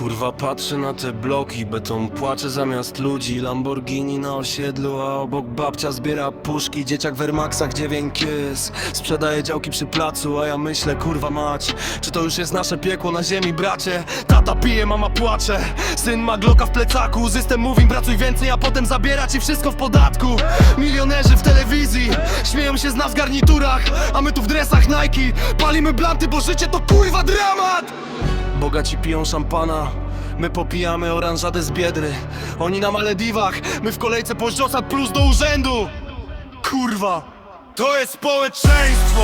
Kurwa patrzę na te bloki, beton płacze zamiast ludzi. Lamborghini na osiedlu, a obok babcia zbiera puszki. Dzieciak w Airmaxach 9 kiss. Sprzedaje działki przy placu, a ja myślę kurwa mać Czy to już jest nasze piekło na ziemi bracie? Tata pije, mama płacze. Syn ma gloka w plecaku, system mówi pracuj więcej A potem zabiera ci wszystko w podatku. Milionerzy w telewizji Śmieją się z nas w garniturach A my tu w dresach Nike Palimy blanty, bo życie to kurwa dramat Bogaci piją szampana. My popijamy oranżadę z biedry. Oni na Malediwach. My w kolejce po plus do urzędu. Kurwa. To jest społeczeństwo.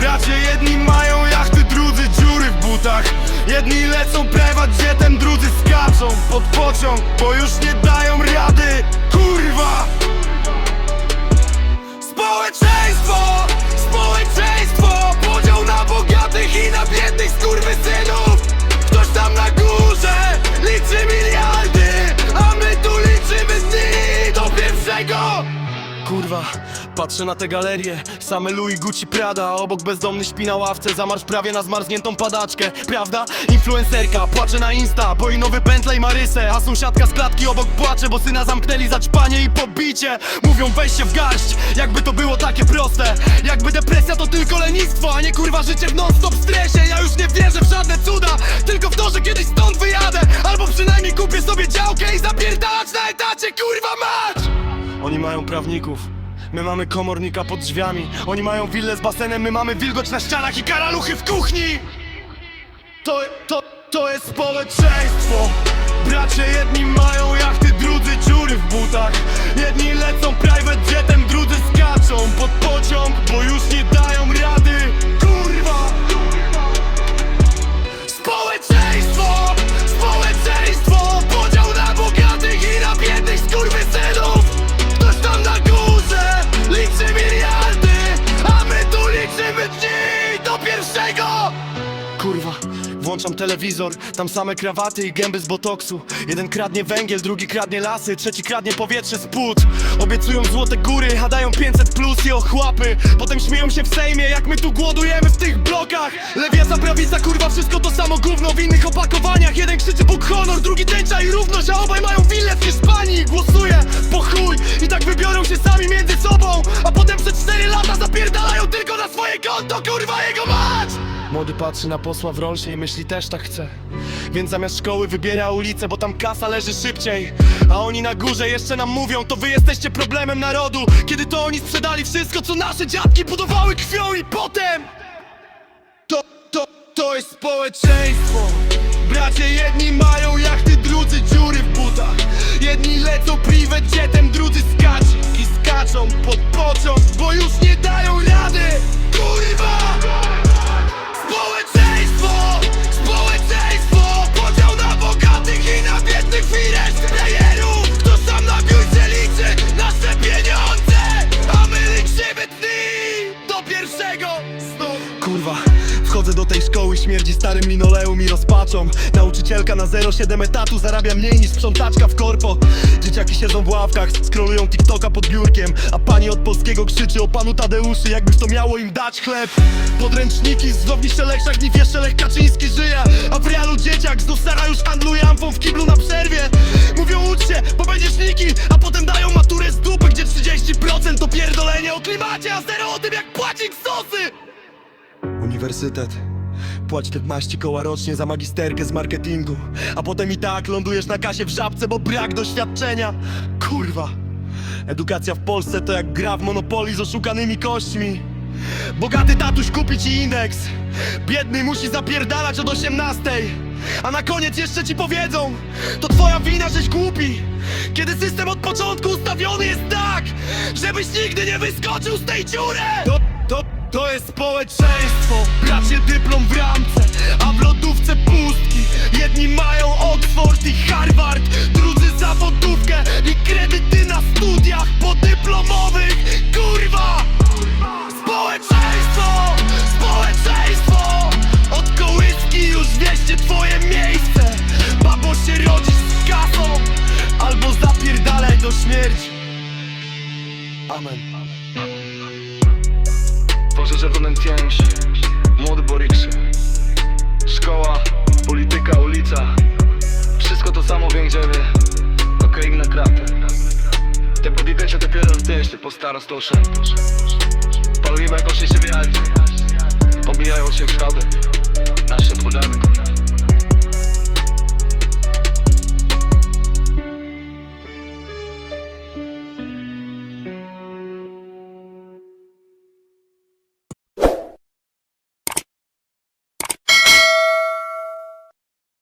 Bracie jedni mają jachty, drudzy dziury w butach. Jedni lecą private jetem, drudzy skaczą pod pociąg Bo już nie patrzę na tę galerię Same Louis, Gucci, Prada. Obok bezdomny śpi na ławce Zamarsz prawie na zmarzniętą padaczkę. Prawda? Influencerka płacze na Insta Bo i nowy Bentley ma rysę A sąsiadka z klatki obok płacze Bo syna zamknęli za ćpanie i pobicie. Mówią weź się w garść. Jakby to było takie proste. Jakby depresja to tylko lenistwo A nie kurwa życie w non-stop stresie. Ja już nie wierzę w żadne cuda Tylko w to, że kiedyś stąd wyjadę. Albo przynajmniej kupię sobie działkę I zapierdalać na etacie kurwa mać! Oni mają prawników. My mamy komornika pod drzwiami. Oni mają willę z basenem, my mamy wilgoć na ścianach i karaluchy w kuchni. To, to, to jest społeczeństwo. Bracie jedni mają jachty, drudzy dziury w butach. Kurwa, włączam telewizor Tam same krawaty i gęby z botoksu. Jeden kradnie węgiel, drugi kradnie lasy Trzeci kradnie powietrze z płuc Obiecują złote góry, a dają 500 plus i ochłapy. Potem śmieją się w sejmie, jak my tu głodujemy w tych blokach. Lewica, prawica, kurwa, wszystko to samo gówno. W innych opakowaniach Jeden krzyczy Bóg honor, drugi tęcza i równość A obaj mają willę w Hiszpanii. Głosuję po chuj i tak wybiorą się sami między sobą A potem 4 lata zapierdalają tylko na swoje konto, kurwa jego mać! Młody patrzy na posła w rolsie i myśli też tak chce. Więc zamiast szkoły wybiera ulicę, bo tam kasa leży szybciej. A oni na górze jeszcze nam mówią, to wy jesteście problemem narodu. Kiedy to oni sprzedali wszystko, co nasze dziadki budowały krwią i potem To, to, to jest społeczeństwo. Bracie jedni mają jachty, drudzy dziury w butach pierwszego! Snu Kurwa, wchodzę do tej szkoły, śmierdzi starym linoleum i rozpaczą. Nauczycielka na 0,7 etatu zarabia mniej niż sprzątaczka w korpo. Dzieciaki siedzą w ławkach, skrolują TikToka pod biurkiem. A pani od polskiego krzyczy o panu Tadeuszy, jakbyś to miało im dać chleb. Podręczniki z Zowni Szelek, Szagni jeszcze Lech Kaczyński żyje. A w realu dzieciak znów stara już handluje amfą w kiblu na przerwie. Mówią ucz się, bo będziesz niki A potem dają maturę z dupy, gdzie 30% to pierdolenie o klimacie A zero o tym jak płacić sosy! Uniwersytet. Płać 15 koła rocznie za magisterkę z marketingu. A potem i tak lądujesz na kasie w żabce, bo brak doświadczenia. Kurwa. Edukacja w Polsce to jak gra w Monopoly z oszukanymi kośćmi. Bogaty tatuś kupi ci indeks. Biedny musi zapierdalać od 18 A na koniec jeszcze ci powiedzą To twoja wina, żeś głupi. Kiedy system od początku ustawiony jest tak Żebyś nigdy nie wyskoczył z tej dziury. To, to, to jest społeczeństwo. Bracie dyplom śmierci Amen. Boże, że pięć Młody Borikszy Szkoła, polityka, ulica. Wszystko to samo więziemy Okej, inne kraty Te podjęcia dopiero zdjęcie po starostosze